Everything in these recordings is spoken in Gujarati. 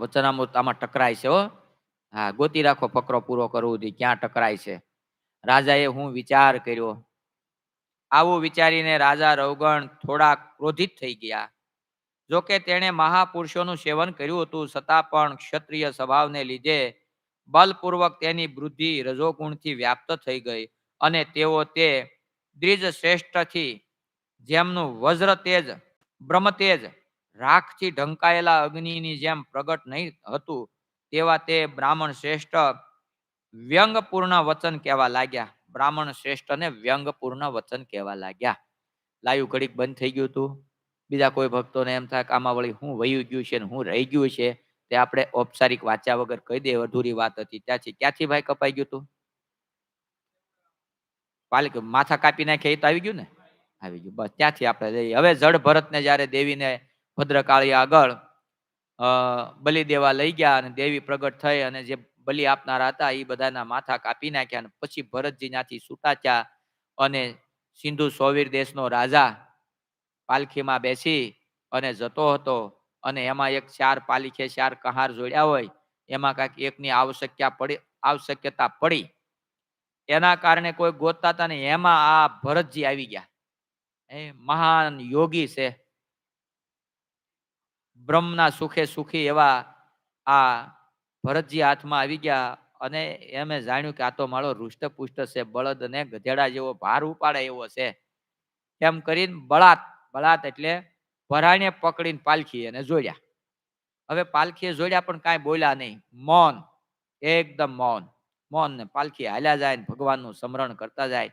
વચનામૃત આમાં ટકરાય છે, હો. હા, ગોતી રાખો, ફકરો પૂરો કરવો જોઈએ, ક્યાં ટકરાય છે. રાજાએ હું વિચાર કર્યો. આવું વિચારીને રાજા રવગણ થોડા ક્રોધિત થઈ ગયા. જોકે તેણે મહાપુરુષોનું સેવન કર્યું હતું, છતાં પણ ક્ષત્રિય સ્વભાવને લીધે બલપૂર્વક તેની બુદ્ધિ રજોગુણથી વ્યાપ્ત થઈ ગઈ અને તેઓ તે દ્વિજ શ્રેષ્ઠથી જેમનું વજ્ર તેજ બ્રહ્મતેજ રાખથી ઢંકાયેલા અગ્નિની જેમ પ્રગટ નહીં હતું તેવા તે બ્રાહ્મણ શ્રેષ્ઠ વ્યંગપૂર્ણ વચન કહેવા લાગ્યા. બ્રાહ્મણ શ્રેષ્ઠને વ્યંગપૂર્ણ વચન કહેવા લાગ્યા. લાયુ ઘડીક બંધ થઈ ગયું હતું. બીજા કોઈ ભક્તોને એમ થાય કે આમાં વળી હું વયું ગયું છે ને હું રહી ગયું છે તે આપણે ઔપચારિક વાંચ્યા વગર કહી દે અધૂરી વાત હતી. ત્યાંથી ક્યાંથી ભાઈ કપાઈ ગયું હતું પાલિક માથા કાપી નાખે, એ તો આવી ગયું ને? આવી ગયું. બસ, ત્યાંથી આપણે હવે જડ ભરતને જ્યારે દેવીને ભદ્રકાળી આગળ બલિ દેવા લઈ ગયા અને દેવી પ્રગટ થઈ અને જે બલિ આપનારા હતા એ બધાના માથા કાપી નાખ્યા અને પછી ભરતજી ત્યાંથી છૂટાચ્યા અને સિંધુ સોવીર દેશનો રાજા પાલખીમાં બેસી અને જતો હતો અને એમાં એક ચાર પાલિખે ચાર કહાર જોડ્યા હોય, એમાં કાંઈક એકની આવશ્યકતા પડી આવશ્યકતા પડી. એના કારણે કોઈ ગોતતા હતા ને એમાં આ ભરતજી આવી ગયા. એ મહાન યોગી છે. બ્રહ્મના સુખે સુખી એવા આ ભરતજી હાથમાં આવી ગયા અને એમે જાણ્યું કે આ તો મારો રૂષ્ટપુષ્ટ છે, બળદ ને ગધેડા જેવો ભાર ઉપાડે એવો છે. એમ કરીને બળાત બળાત એટલે ભરાણે પકડીને પાલખી એને જોડ્યા. હવે પાલખીએ જોડ્યા પણ કાંઈ બોલ્યા નહીં. મૌન, એકદમ મૌન. મૌન ને પાલખી હાલ્યા જાય ને ભગવાનનું સ્મરણ કરતા જાય.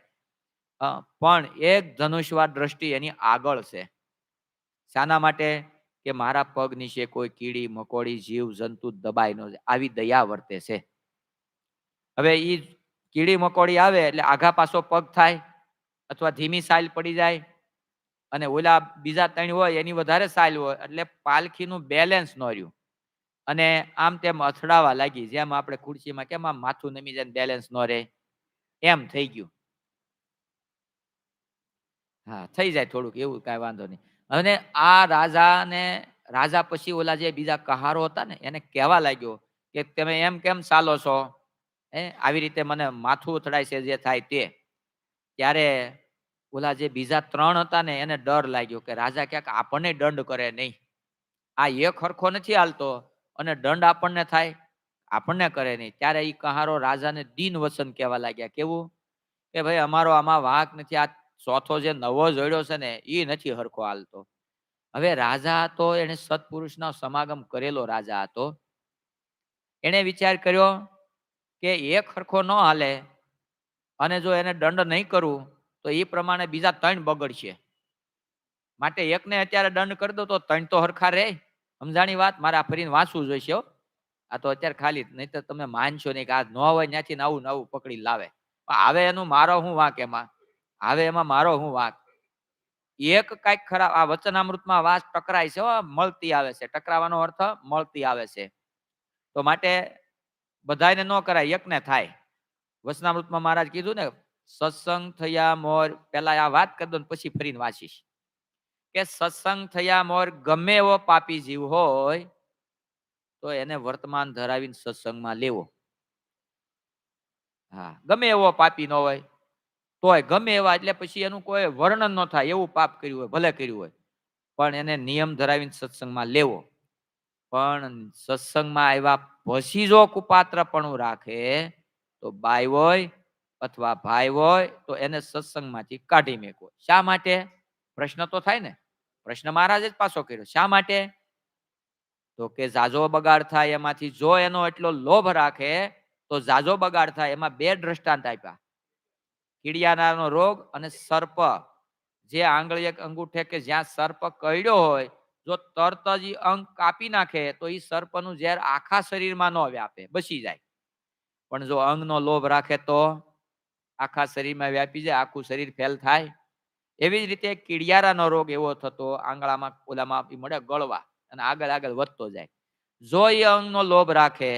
પણ એક ધનુષવાર દ્રષ્ટિ એની આગળ છે. શાના માટે કે મારા પગ નીચે કોઈ કીડી, મકોડી, જીવ, જંતુ દબાઈ ન આવી દયા વર્તે છે. હવે એ કીડી, મકોડી આવે એટલે આઘા પાછો પગ થાય અથવા ધીમી સાઇલ પડી જાય અને ઓલા બીજા ત્રણ હોય એની વધારે સાઇલ હોય એટલે પાલખીનું બેલેન્સ ન રહ્યું. અને આમ તેમ અથડાવા લાગી. જેમ આપણે ખુરશીમાં કેમ આમ માથું નમી જાય બેલેન્સ ન રહે. એમ થઈ ગયું. હા, થઈ જાય થોડુંક. એવું કાંઈ વાંધો નહીં. અને આ રાજાને, રાજા પછી ઓલા જે બીજા કહારો હતા ને, એને કહેવા લાગ્યો કે તમે એમ કેમ ચાલો છો? હે, આવી રીતે મને માથું ઉથડાય છે જે થાય તે. ત્યારે ઓલા જે બીજા ત્રણ હતા ને, એને ડર લાગ્યો કે રાજા ક્યાંક આપણને દંડ કરે નહીં. આ એક ખરખો નથી હાલતો અને દંડ આપણને થાય, આપણને કરે નહીં. ત્યારે એ કહારો રાજાને દિન વસન કહેવા લાગ્યા. કેવું? કે ભાઈ, અમારો આમાં વાહક નથી. આ ચોથો જે નવો જોડ્યો છે ને એ નથી હરખો હાલતો. હવે રાજા હતો એને સત્પુરુષનો સમાગમ કરેલો રાજા હતો. એને વિચાર કર્યો કે એક હરખો ન હાલે અને જો એને દંડ નહીં કરવું તો એ પ્રમાણે બીજા ત્રણ બગડશે. માટે એકને અત્યારે દંડ કરી દો તો ત્રણ તો હરખા રહે સમજાણી વાત? મારે આ ફરીને વાંચવું જોઈશે આ તો અત્યારે ખાલી, નહીં તો તમે માનશો નહીં કે આ ન હોય ત્યાંથી નવું નવું પકડી લાવે. આવે એનું, મારો હું વાંક એમાં? હવે એમાં મારો હું વાંક એક કંઈક ખરાબ, આ વચનામૃતમાં વાત ટકરાય છે મળતી આવે છે. ટકરાવાનો અર્થ મળતી આવે છે. તો માટે બધાને ન કરાય, એકને થાય. વચનામૃતમાં મહારાજ કીધું ને, સત્સંગ થયા મોર પેલા આ વાત કરી દો પછી ફરીને વાંચીશ. કે સત્સંગ થયા મોર ગમે એવો પાપી જીવ હોય, તો એને વર્તમાન ધરાવીને સત્સંગમાં લેવો. હા, ગમે એવો પાપી ન હોય તોય ગમે એવા, એટલે પછી એનું કોઈ વર્ણન ન થાય, એવું પાપ કર્યું હોય, ભલે કર્યું હોય. પણ એને નિયમ ધરાવીને સત્સંગમાં લેવો. પણ સત્સંગમાં આવ્યા પછી જો કુપાત્ર પણ રાખે, તો બાઈ હોય અથવા ભાઈ હોય, તો એને સત્સંગમાંથી કાઢી મેકો શા માટે? પ્રશ્ન તો થાય ને. પ્રશ્ન મહારાજે જ પાછો કર્યો. શા માટે? તો કે જાજો બગાડ થાય એમાંથી. જો એનો એટલો લોભ રાખે, તો જાજો બગાડ થાય. એમાં બે દ્રષ્ટાંત આપ્યા. કીડિયાનાનો રોગ અને સર્પ. જે આંગળી એક અંગૂઠે કે જ્યાં સર્પ કરડ્યો હોય, જો તરત જ અંગ કાપી નાખે, તો એ સર્પનું ઝેર આખા શરીરમાં ન વ્યાપે બસી જાય. પણ જો અંગનો લોભ રાખે તો આખા શરીરમાં વ્યાપી જાય, આખું શરીર ફેલ થાય. એવી જ રીતે કીડિયારાનો રોગ એવો થતો, આંગળામાં, ઓલામાં મળે ગળવા અને આગળ આગળ વધતો જાય. જો એ અંગનો લોભ રાખે,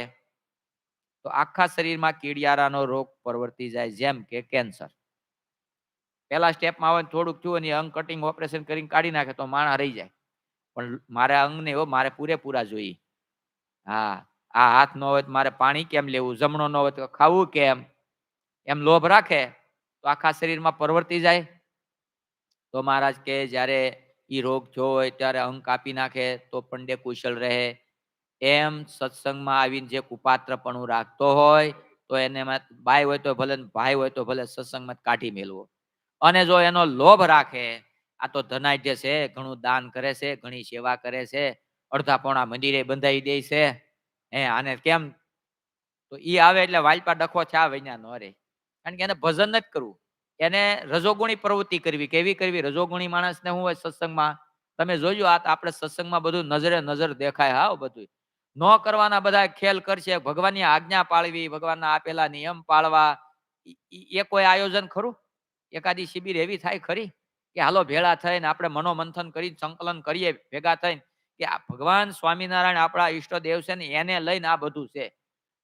તો આખા શરીરમાં કીડિયારાનો રોગ પરવર્તી જાય, જેમ કે કેન્સર. પહેલા સ્ટેપમાં આવે થોડુંક થયું અને અંગ કટિંગ ઓપરેશન કરીને કાઢી નાખે તો માણા રહી જાય. પણ મારે અંગને એવો મારે પૂરેપૂરા જોઈએ. હા, આ હાથ ન હોય તો મારે પાણી કેમ લેવું? જમણો ન હોય તો ખાવું કેમ? એમ લોભ રાખે તો આખા શરીરમાં પરવર્તી જાય. તો મહારાજ કે જ્યારે એ રોગ જો હોય, ત્યારે અંગ કાપી નાખે તો પંડે કુશળ રહે. એમ સત્સંગમાં આવીને જે કુપાત્રપણું રાખતો હોય, તો એને બાય હોય તો ભલે ભાઈ હોય તો ભલે સત્સંગમાં કાઢી મેળવો અને જો એનો લોભ રાખે, આ તો ધનાઢ્ય છે, ઘણું દાન કરે છે, ઘણી સેવા કરે છે, અડધા પોણા મંદિરે બંધાઈ દે છે, હે, આને કેમ? તો ઈ આવે એટલે વાલપા ડખો છે આ નો રે કારણ કે એને ભજન જ કરવું. એને રજોગુણી પ્રવૃત્તિ કરવી. કેવી કરવી? રજોગુણી માણસને હું હોય સત્સંગમાં? તમે જોજો, આ આપણે સત્સંગમાં બધું નજરે નજર દેખાય, હા બધું ન કરવાના બધા ખેલ કરશે, ભગવાનની આજ્ઞા પાળવી, ભગવાનના આપેલા નિયમ પાળવા એ કોઈ આયોજન ખરું? એકાદી શિબિર એવી થાય ખરી કે હાલો ભેળા થઈને આપણે મનોમંથન કરી સંકલન કરીએ, ભેગા થઈને કે આ ભગવાન સ્વામિનારાયણ આપણા ઈષ્ટદેવ છે ને એને લઈને આ બધું છે.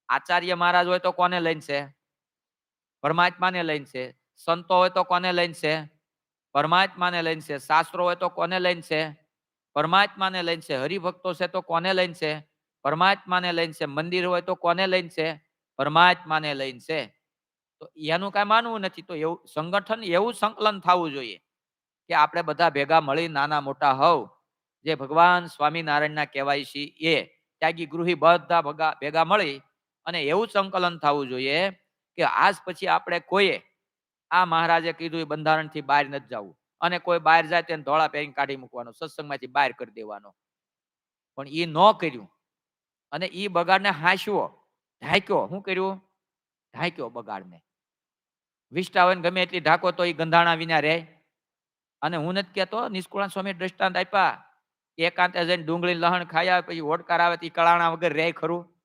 આચાર્ય મહારાજ હોય તો કોને લઈને છે? પરમાત્માને લઈને છે. સંતો હોય તો કોને લઈને છે? પરમાત્માને લઈને છે. શાસ્ત્રો હોય તો કોને લઈને છે? પરમાત્માને લઈને છે. હરિભક્તો છે તો કોને લઈને છે? પરમાત્માને લઈને છે. મંદિર હોય તો કોને લઈને છે? પરમાત્માને લઈને છે. તો એનું કાંઈ માનવું નથી. તો એવું, સંગઠન એવું સંકલન થવું જોઈએ કે આપણે બધા ભેગા મળી નાના મોટા હવ. જે ભગવાન સ્વામિનારાયણના કહેવાય છે એ. ત્યાગી ગૃહી બધા ભગા, ભેગા મળી અને એવું સંકલન થવું જોઈએ કે આજ પછી આપણે કોઈએ આ મહારાજે કીધું એ બંધારણથી બહાર નથી જવું. અને કોઈ બહાર જાય તેને ધોળા પહેરીને કાઢી મૂકવાનો, સત્સંગમાંથી બહાર કરી દેવાનો. પણ એ ન કર્યું. અને એ બગાડને હાંસવો, ઢાંક્યો. શું કર્યું? ઢાંક્યો બગાડને. વિષ્ટાવન ગમે એટલી ઢાકો તો એ ગંધાણા વિના રહે. અને હું નથી કહેતો, નિષ્કુળાન સ્વામી દ્રષ્ટાંત આપ્યા એકાંતે જઈને ડુંગળી, લહણ ખાયા પછી ઓડકાર આવે, તો કળાણા વગર રહે ખરું.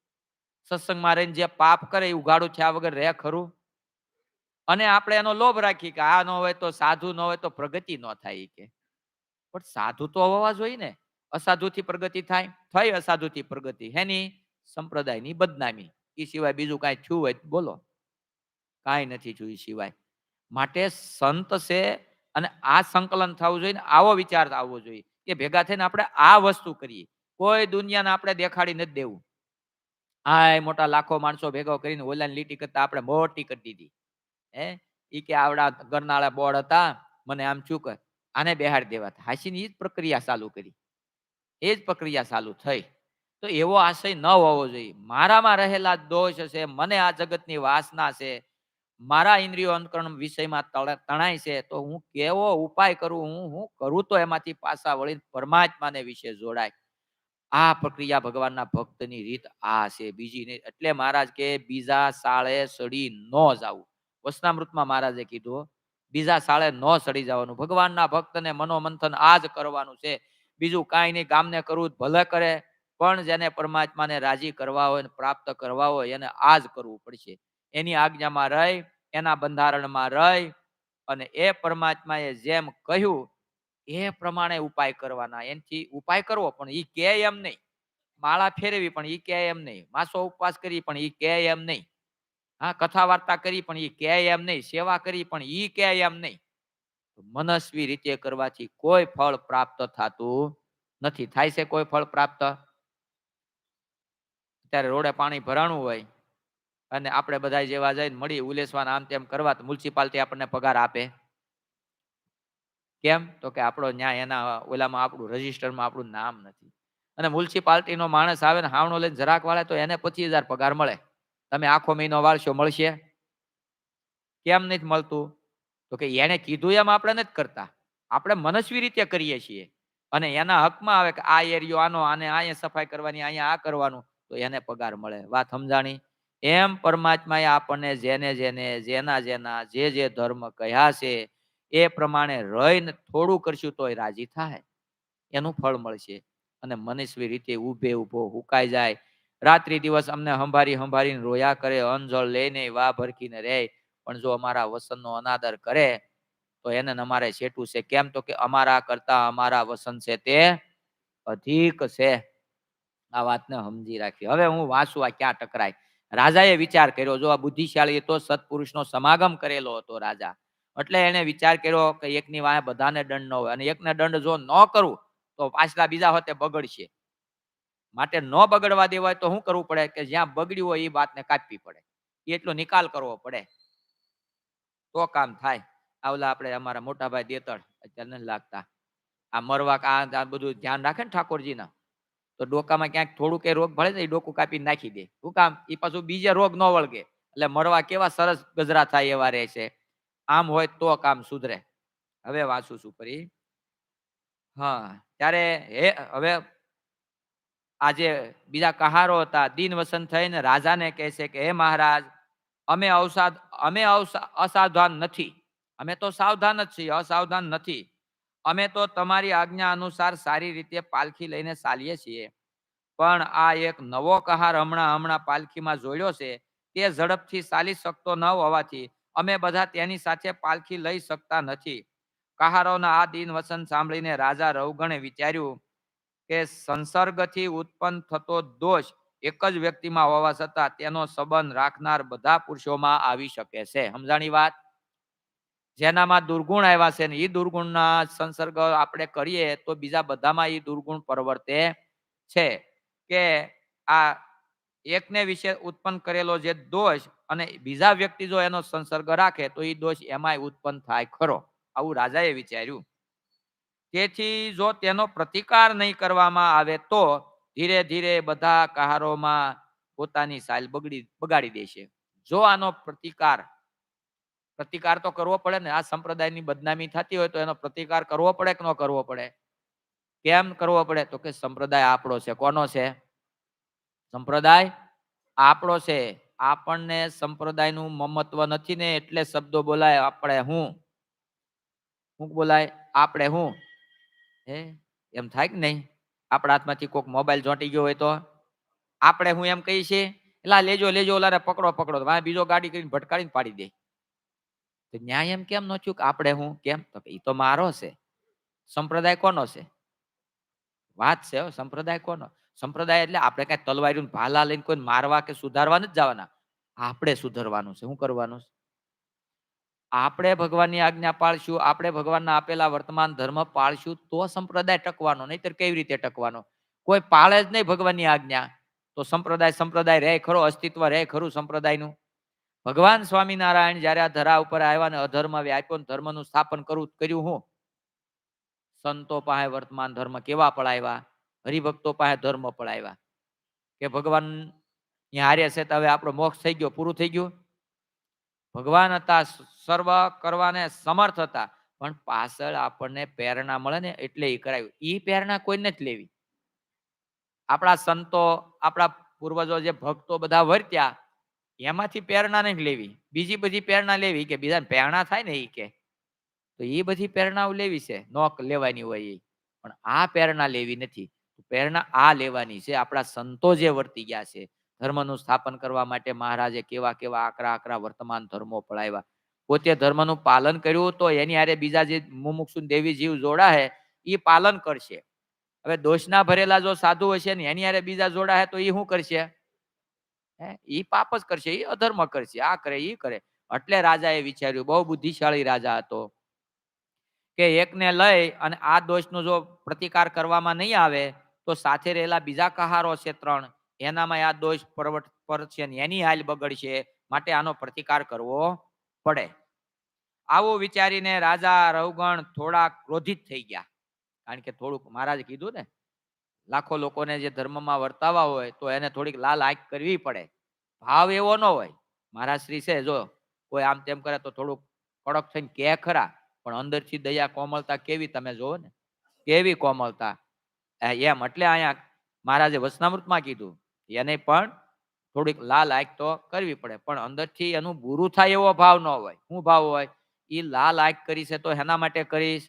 સત્સંગમાં રહીને જે પાપ કરે એ ઉગાડું થયા વગર રહે ખરું. અને આપણે એનો લોભ રાખી કે આ ન હોય તો સાધુ ન હોય તો પ્રગતિ ન થાય કે. પણ સાધુ તો હોવા જોઈએ ને. અસાધુથી પ્રગતિ થાય, થઈ અસાધુથી પ્રગતિ. હેની સંપ્રદાયની બદનામી. એ સિવાય બીજું કાંઈ થયું હોય બોલો. કાંઈ નથી થયું સિવાય. માટે સંત છે અને આ સંકલન થવું જોઈએ આવો વિચાર આવવો જોઈએ કે ભેગા થઈને આપણે આ વસ્તુ કરીએ. કોઈ દુનિયાને આપણે દેખાડી નથી દેવું. આ મોટા લાખો માણસો ભેગો કરીને ઓલાની લીટી કરતા આપણે મોટી કરી દીધી. હે? એ કે આવડા ગરનાળા બોર્ડ હતા, મને આમ ચૂક આને બેહાડી દેવા હાસીની જ પ્રક્રિયા ચાલુ કરી. એ જ પ્રક્રિયા ચાલુ થઈ. તો એવો આશય ન હોવો જોઈએ. મારામાં રહેલા દોષ છે મને આ જગતની વાસના છે, મારા ઇન્દ્રિયો અંતકરણ વિષયમાં તણાય છે, તો હું કેવો ઉપાય કરું? હું હું કરું તો એમાંથી પાછા વળીને પરમાત્માને વિશે જોડાય. આ પ્રક્રિયા ભગવાનના ભક્તની રીત આ છે. બીજી નહીં એટલે મહારાજ કે બીજા સાળે સડી ન જાવું. વસનામૃતમાં મહારાજે કીધું બીજા સાળે ન સડી જવાનું. ભગવાનના ભક્તને મનોમંથન આ જ કરવાનું છે. બીજું કાંઈ નહીં, ગામને કરવું ભલે કરે પણ જેને પરમાત્માને રાજી કરવા હોય પ્રાપ્ત કરવા હોય એને આ જ કરવું પડશે. એની આજ્ઞામાં રહી, એના બંધારણમાં રહી અને એ પરમાત્માએ જેમ કહ્યું, એ પ્રમાણે ઉપાય કરવાના. એનથી ઉપાય કરવો પણ એ કે એમ નહીં. માળા ફેરવી પણ એ કે એમ નહીં. માસો ઉપવાસ કરી પણ એ કે એમ નહીં. હા કથા વાર્તા કરી પણ એ કે એમ નહીં. સેવા કરી પણ એ કે એમ નહીં. મનસ્વી રીતે કરવાથી કોઈ ફળ પ્રાપ્ત થતું નથી. થાય છે કોઈ ફળ પ્રાપ્ત? ત્યારે રોડે પાણી ભરાણું હોય અને આપણે બધા જેવા જઈને મળી ઉલેસવાના આમ તેમ કરવા તો મ્યુનિસિપાલિટી આપણને પગાર આપે. કેમ? તો કે આપણો ન્યાય એના ઓલામાં આપણું રજિસ્ટરમાં આપણું નામ નથી. અને મ્યુનિસિપાલિટીનો માણસ આવે ને હાવણો લઈને જરાક વાળે તો એને પચીસ હજાર પગાર મળે. તમે આખો મહિનો વાળશો મળશે. કેમ નથી મળતું? તો કે એને કીધું એમ આપણે નથી કરતા. આપણે મનસ્વી રીતે કરીએ છીએ. અને એના હકમાં આવે કે આ એરિયો આનો, આને અહીંયા સફાઈ કરવાની, અહીંયા આ કરવાનું. તો એને પગાર મળે. વાત સમજાણી? એમ પરમાત્માએ આપણને જેને જેને, જેના જેના, જે જે ધર્મ કહ્યા છે, એ પ્રમાણે રહીને થોડું કરશું તોય રાજી થાય. એનું ફળ મળશે. અને મનસ્વી રીતે ઊભે ઊભો હુકાઈ જાય. રાત્રિ દિવસ અમને હંભારી હંભારીને રોયા કરે, અંજળ લઈને વાહ ભરકીને રહે પણ જો અમારા વસનનો અનાદર કરે, તો એને અમારે છેટું છે. કેમ તો કે અમારા કરતા અમારા વસન છે તે અધિક છે. આ વાતને સમજી રાખી હવે હું વાંચું આ ક્યાં ટકરાય. રાજાએ વિચાર કર્યો, જો આ બુદ્ધિશાળી તો સત્પુરુષનો સમાગમ કરેલો હતો રાજા. એટલે એને વિચાર કર્યો કે એકની વાહે બધાને દંડ ન હોય અને એકને દંડ જો ન કરું, તો પાછલા બીજા હોતે બગડશે. માટે ન બગડવા દેવાય તો શું કરવું પડે? કે જ્યાં બગડ્યું હોય એ વાતને કાપવી પડે. એટલો નિકાલ કરવો પડે. તો કામ થાય. આવલા આપણે અમારા મોટાભાઈ દેતળ. અત્યારે નથી લાગતા. આ મરવા આ બધું ધ્યાન રાખે ને ઠાકોરજીના? તો ડોકામાં ક્યાંક થોડું કઈ રોગ ભળે ને એ ડોકું કાપી નાખી દે. શું કામ? એ પાછું બીજે રોગ ન વળગે. એટલે મરવા કેવા સરસ ગજરા થાય એવા રહે છે. આમ હોય તો કામ સુધરે. હવે વાંચું છું ફરી. હા, ત્યારે હે, હવે આજે બીજા કહારો હતા. દિન વસંત થઈને રાજાને કહે છે કે, હે મહારાજ, અમે અવસાદ, અમે અસાવધાન નથી. અમે તો સાવધાન જ છીએ, અસાવધાન નથી. અમે તો તમારી આજ્ઞા અનુસાર સારી રીતે પાલખી લઈને ચાલીએ છીએ. પણ આ એક નવો કહાર હમણાં હમણાં પાલખીમાં જોડ્યો છે, તે ઝડપથી ચાલી શકતો ન હોવાથી અમે બધા તેની સાથે પાલખી લઈ શકતા નથી. કહારોના આ દિન વસન સાંભળીને રાજા રવગણે વિચાર્યું કે સંસર્ગથી ઉત્પન્ન થતો દોષ એક જ વ્યક્તિમાં હોવા છતાં તેનો સંબંધ રાખનાર બધા પુરુષોમાં આવી શકે છે. સમજાણી વાત? જેનામાં દુર્ગુણ આવ્યા છે ને એ દુર્ગુણના સંસર્ગ આપણે કરીએ તો બીજા બધામાં એ દુર્ગુણ પરવર્તે છે. કે આ એકને વિશે ઉત્પન્ન કરેલો જે દોષ અને બીજા વ્યક્તિ જો એનો સંસર્ગ રાખે તો એ દોષ એમાંય ઉત્પન્ન થાય ખરો. આવું રાજાએ વિચાર્યું. તેથી જો તેનો પ્રતિકાર નહીં કરવામાં આવે તો ધીરે ધીરે બધા કહારોમાં પોતાની સાલ બગડી બગાડી દેશે. જો આનો પ્રતિકાર પ્રતિકાર તો કરવો પડે ને, આ સંપ્રદાયની બદનામી થતી હોય તો એનો પ્રતિકાર કરવો પડે કે ન કરવો પડે? કેમ કરવો પડે? તો કે સંપ્રદાય આપણો છે. કોનો છે? સંપ્રદાય આપણો છે. આપણને સંપ્રદાયનું મમત્વ નથી ને, એટલે શબ્દો બોલાય આપણે હું. શું બોલાય આપણે હું. હે? એમ થાય કે નહીં? આપણા હાથમાંથી કોઈક મોબાઈલ ચોંટી ગયો હોય તો? આપણે હું એમ કહીએ છીએ? એટલે લેજો લેજો, ઓલાને પકડો પકડો. બીજો ગાડી કરીને ભટકાડીને પાડી દે. તો ન્યાય એમ કેમ ન થયું કે આપણે હું કેમ? તો એ તો મારો છે. સંપ્રદાય કોનો છે? વાત છે સંપ્રદાય કોનો? સંપ્રદાય એટલે આપણે કઈ તલવારી ભાલા લઈને કોઈ મારવા કે સુધારવા નથી જવાના. આપણે સુધરવાનું છે. શું કરવાનું છે? આપણે ભગવાનની આજ્ઞા પાળશું, આપણે ભગવાનના આપેલા વર્તમાન ધર્મ પાળશું, તો સંપ્રદાય ટકવાનો, નહીતર કેવી રીતે ટકવાનો? કોઈ પાળે જ નહીં ભગવાનની આજ્ઞા. તો સંપ્રદાય સંપ્રદાય રહે ખરો, અસ્તિત્વ રહે ખરું સંપ્રદાયનું. ભગવાન સ્વામિનારાયણ જયારે આ ધરા ઉપર આવ્યા ને અધર્મ વ્યાપ્યો ધર્મનું સ્થાપન કરવું કર્યું હું. સંતો પાસે વર્તમાન ધર્મ કેવા પડાવ્યા? હરિભક્તો પાસે ધર્મ પડાવ્યા. કે ભગવાન હારે છે તો હવે આપણો મોક્ષ થઈ ગયો, પૂરું થઈ ગયું? ભગવાન હતા, સર્વ કરવાને સમર્થ હતા. પણ પાછળ આપણને પ્રેરણા મળે ને એટલે એ કરાયું. એ પ્રેરણા કોઈને જ લેવી. આપણા સંતો, આપણા પૂર્વજો જે ભક્તો બધા વર્ત્યા એમાંથી પ્રેરણા નહીં લેવી. બીજી બધી પ્રેરણા લેવી કે બીજા પ્રેરણા થાય ને એ કે. તો એ બધી પ્રેરણાઓ લેવી છે. નોક લેવાની હોય એ પણ આ પ્રેરણા લેવી નથી. પ્રેરણા આ લેવાની છે. આપણા સંતો જે વર્તી ગયા છે, ધર્મનું સ્થાપન કરવા માટે મહારાજે કેવા કેવા આકરા આકરા વર્તમાન ધર્મો પડાવ્યા. પોતે ધર્મનું પાલન કર્યું તો એની હારે બીજા જે મુમુક્ષુ દેવી જીવ જોડા હે એ પાલન કરશે. હવે દોષના ભરેલા જો સાધુ હશે ને એની હારે બીજા જોડા હે તો એ શું કરશે? એ પાપ જ કરશે એ અધર્મ કરશે, આ કરે એ કરે. એટલે રાજાએ વિચાર્યું, બહુ બુદ્ધિશાળી રાજા હતો. કે એકને લઈ અને આ દોષનો જો પ્રતિકાર કરવામાં નહીં આવે, તો સાથે રહેલા બીજા કહારો છે ત્રણ એનામાં આ દોષ પર છે ને એની હાલ બગડશે, માટે આનો પ્રતિકાર કરવો પડે. આવું વિચારીને રાજા રવગણ થોડા ક્રોધિત થઈ ગયા. કારણ કે થોડુંક મહારાજ કીધું ને લાખો લોકોને જે ધર્મમાં વર્તાવા હોય, તો એને થોડીક લાલ આંખ કરવી પડે. ભાવ એવો ન હોય. મારા શ્રી છે, જો, કોઈ આમ તેમ કરે તો થોડુંક કડક થઈને કે ખરા, પણ અંદરથી દયા કોમળતા કેવી તમે જોવો ને? કેવી કોમળતા એમ એટલે અહીંયા મહારાજે વચનામૃતમાં કીધું, એને પણ થોડીક લાલ આંખ તો કરવી પડે, પણ અંદરથી એનું બુરું થાય એવો ભાવ ન હોય. શું ભાવ હોય? એ લાલ આંખ કરી તો એના માટે કરીશ?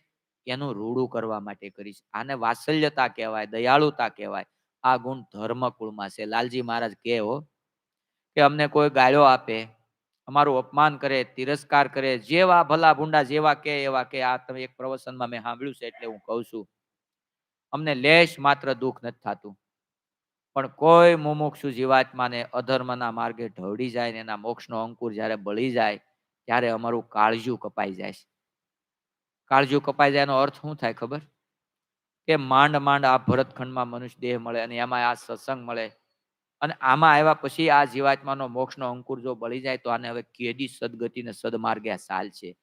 એનું રૂડું કરવા માટે કરીશ. આને વાત્સલ્યતા કહેવાય, દયાળુતા કહેવાય. આ ગુણ ધર્મકુળમાં છે. લાલજી મહારાજ કહેવો કે અમને કોઈ ગાળો આપે, અમારું અપમાન કરે, તિરસ્કાર કરે, જેવા ભલા ભૂંડા જેવા કે એવા કે આ તમે એક પ્રવચનમાં મેં સાંભળ્યું છે એટલે હું કહું છું. અમને લેશ માત્ર દુઃખ નથી થતું. પણ કોઈ મુમુક્ષુ જીવાત્માને અધર્મના માર્ગે ઢવડી જાય ને એના મોક્ષનો અંકુર જ્યારે બળી જાય, ત્યારે અમારું કાળજું કપાઈ જાય છે. કાળજું કપાઈ જાય એનો અર્થ શું થાય ખબર? કે માંડ માંડ આ ભરતખંડમાં મનુષ્ય દેહ મળે અને એમાં આ સત્સંગ મળે. અને આમાં આવ્યા પછી આ જીવાત્માનો મોક્ષનો અંકુર જો બળી જાય તો આને હવે કેદી સદગતિને સદમાર્ગે સાલ છે.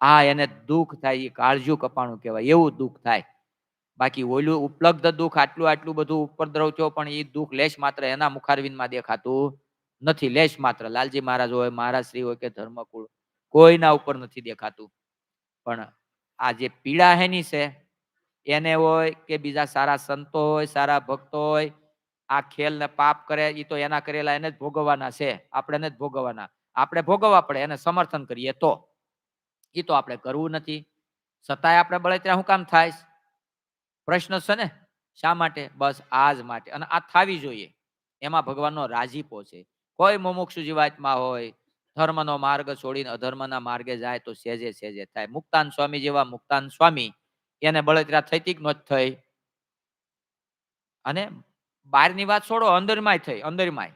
આ એને દુઃખ થાય, એ કાળજુ કપાણું કહેવાય, એવું દુઃખ થાય. બાકી ઓલું ઉપલબ્ધ દુઃખ આટલું આટલું બધું ઉપદ્રવ થયો પણ એ દુઃખ લેશ માત્ર એના મુખારવિંદમાં દેખાતું નથી, લેશ માત્ર. લાલજી મહારાજ હોય, મહારાજ શ્રી હોય કે ધર્મકુળ, કોઈના ઉપર નથી દેખાતું. પણ આ જે પીડા હેની છે, એને હોય કે બીજા સારા સંતો હોય, સારા ભક્તો હોય, આ ખેલ ને પાપ કરે એ તો એના કરેલા એને જ ભોગવવાના છે. આપણે એને જ ભોગવવાના. આપણે ભોગવવા પડે, એને સમર્થન કરીએ તો. એ તો આપણે કરવું નથી. છતાંય આપણે બળતરા શું કામ થાય પ્રશ્ન છે ને? શા માટે? બસ આ જ માટે. અને આ થાવી જોઈએ. એમાં ભગવાનનો રાજીપો છે. કોઈ મુમુક્ષુ જીવાતમાં હોય ધર્મનો માર્ગ છોડીને અધર્મના માર્ગે જાય તો સેજે સેજે થાય. મુક્તાન સ્વામી જેવા મુક્તાન સ્વામી એને બળતરા થઈતી જ નથી થઈ. અને બહારની વાત છોડો, અંદરમાંય થઈ, અંદરમાંય.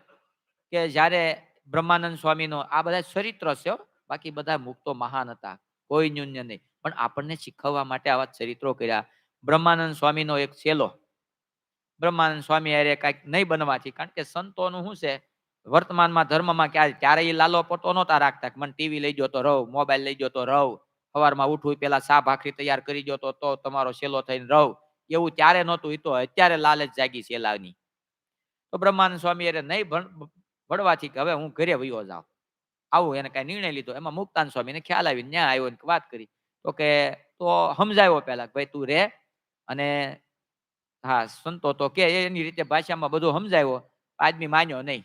કે જ્યારે બ્રહ્માનંદ સ્વામીનો આ બધા ચરિત્ર છે બાકી બધા મુક્તો મહાન હતા, કોઈ ન્યૂન્ય નહીં. પણ આપણને શીખવવા માટે આવા ચરિત્રો કર્યા. બ્રહ્માનંદ સ્વામીનો એક છેલો બ્રહ્માનંદ સ્વામી અરે કાંઈક નહીં બનવાથી, કારણ કે સંતોનું શું છે? વર્તમાનમાં ધર્મમાં ક્યારે ક્યારે એ લાલો પતો નહોતા રાખતા મને ટીવી લઈ જતો રહો મોબાઈલ લઈ જતો રહો, સવારમાં ઉઠવું, પેલા સા ભાખરી તૈયાર કરી જતો તો તમારો સેલો થઈને રહો. એવું ત્યારે નહોતું એ તો અત્યારે લાલચ જાગી સેલાની તો બ્રહ્માનંદ સ્વામી અરે નહીં ભણવાથી કે હવે હું ઘરે વયો જાઉં. આવું એને કઈ નિર્ણય લીધો. એમાં મુક્તાન સ્વામીને ખ્યાલ આવી ન્યા આવ્યો ને વાત કરી. તો કે, તો સમજાવ્યો પેલા ભાઈ તું રે અને હા, સંતો તો કે એની રીતે ભાષામાં બધું સમજાવ્યો. આદમી માન્યો નહીં.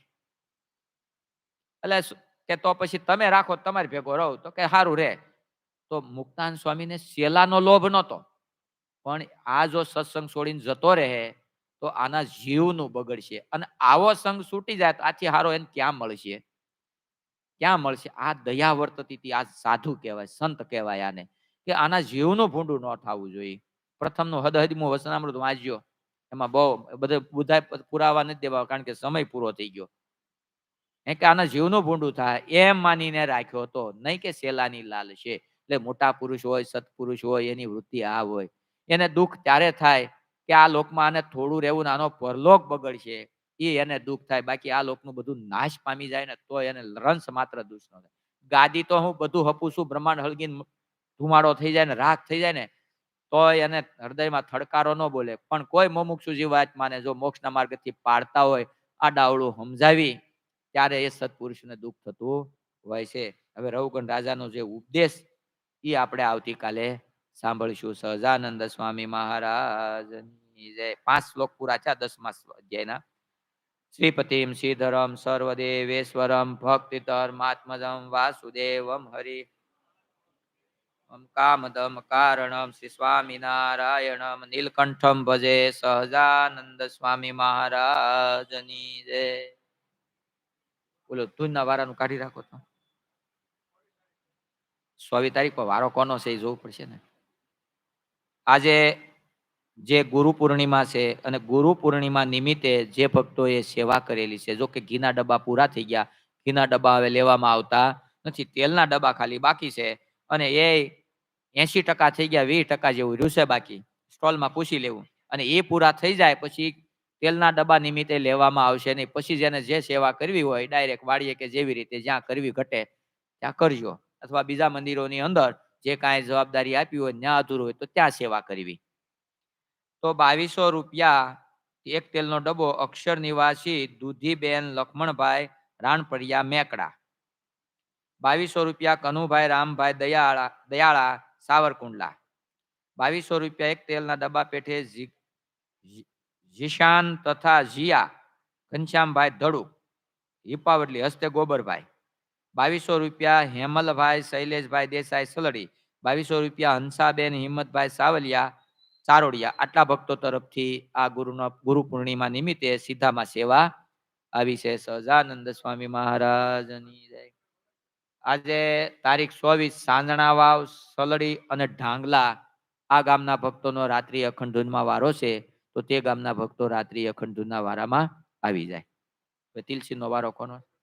એટલે કે તો પછી તમે રાખો તમારે ભેગો રહો. તો કે સારું રે. તો મુક્તાન સ્વામીને શેલાનો લોભ નહોતો. પણ આ જો સત્સંગ છોડીને જતો રહે, તો આના જીવનું બગડશે. અને આવો સંગ છૂટી જાય તો આથી હારો એને ક્યાં મળશે? ક્યાં મળશે? આ દયા વર્તતી આ સાધુ કહેવાય, સંત કહેવાય આને. કે આના જીવનું ભૂંડું ન થવું જોઈએ. પ્રથમનું હદ હદમું વસનામૃત વાંચ્યો. એમાં બહુ, બધે બધા પુરાવા નથી દેવા, કારણ કે સમય પૂરો થઈ ગયો. એ કે આના જીવનું ભૂંડું થાય, એમ માનીને રાખ્યો હતો. નહીં કે શેલાની લાલ છે. એટલે મોટા પુરુષ હોય સત્પુરુષ હોય, એની વૃત્તિ આ હોય. એને દુઃખ ત્યારે થાય કે આ લોકમાં આને થોડું રહેવું આનો પરલોક બગડશે. એ એને દુઃખ થાય. બાકી આ લોકનું બધું નાશ પામી જાય ને તો એને રંશ માત્ર દુષ્ણ થાય. ગાદી તો હું બધું હપું છું, બ્રહ્માંડ હળગીને ધુમાડો થઈ જાય ને રાખ થઈ જાય ને તો એને હૃદયમાં થડકારો ન બોલે. પણ કોઈ મોમુક્ષુ જીવાત્માને જો મોક્ષના માર્ગથી પાડતા હોય, આ ડાવડું સમજાવી ત્યારે એ સત્પુરુષને દુઃખ થતું હોય છે. હવે રઘુગણ રાજાનો જે ઉપદેશ એ આપણે આવતીકાલે સાંભળીશું. સહજાનંદ સ્વામી મહારાજની પાંચ શ્લોક પૂરા છે દસમા અધ્યાયના. શ્રીપતિમ શ્રીધરમ સર્વદેવેશ્વરમ ભક્તિધર્માત્મજમ વાસુદેવમ હરિ. કામદમ કારણમ શ્રી સ્વામિનારાયણમ નીલકંઠમ ભજે સહજાનંદ સ્વામી મહારાજની જય. બોલો ધૂનના વારાનું કાઢી રાખો તો. સોવી તારીખ વારો કોનો છે એ જોવું પડશે ને. આજે જે ગુરુ પૂર્ણિમા છે અને ગુરુ પૂર્ણિમા નિમિત્તે જે ભક્તોએ સેવા કરેલી છે, જો કે ઘીના ડબ્બા પૂરા થઈ ગયા, ઘીના ડબ્બા હવે લેવામાં આવતા નથી, તેલના ડબ્બા ખાલી બાકી છે અને એ એસી ટકા થઈ ગયા, વીસ ટકા જેવું રહ્યું છે બાકી. સ્ટોલમાં પૂછી લેવું અને એ પૂરા થઈ જાય પછી તેલના ડબ્બા નિમિત્તે લેવામાં આવશે નહીં. પછી જેને જે સેવા કરવી હોય ડાયરેક્ટ વાળીએ કે જેવી રીતે જ્યાં કરવી ઘટે, ત્યાં કરજો. અથવા બીજા મંદિરોની અંદર જે કાંઈ જવાબદારી આપી હોય, ત્યાં અધૂરું હોય, તો ત્યાં સેવા કરવી. તો બાવીસો રૂપિયા એક તેલનો ડબ્બો અક્ષર નિવાસી દૂધીબેન લક્ષ્મણભાઈ રાણપડિયા મેકડા. બાવીસો રૂપિયા કનુભાઈ રામભાઈ દયાળા દયાળા સાવરકુંડલા. બાવીસો રૂપિયા એક તેલના ડબ્બા પેઠે જીશાન તથા જીયા, ઘનશ્યામભાઈ ધડુ હિપાવડલી હસ્તે ગોબરભાઈ, બાવીસો રૂપિયા હેમલભાઈ, શૈલેષભાઈ દેસાઈ, સલડી, બાવીસો રૂપિયા હંસાબેન, હિંમતભાઈ સાવલિયા, ચારોડિયા, આટલા ભક્તો તરફથી આ ગુરુનો, ગુરુ પૂર્ણિમા નિમિત્તે સીધામાં સેવા આવી છે. સહજાનંદ સ્વામી મહારાજની આજે તારીખ ચોવીસ સાંજણા વાવ સલડી અને ઢાંગલા આ ગામના ભક્તોનો રાત્રિ અખંડ ધૂનમાં વારો છે. તો તે ગામના ભક્તો રાત્રિ અખંડ ધૂનના વારામાં આવી જાય. તિલસી નો વારો કોનો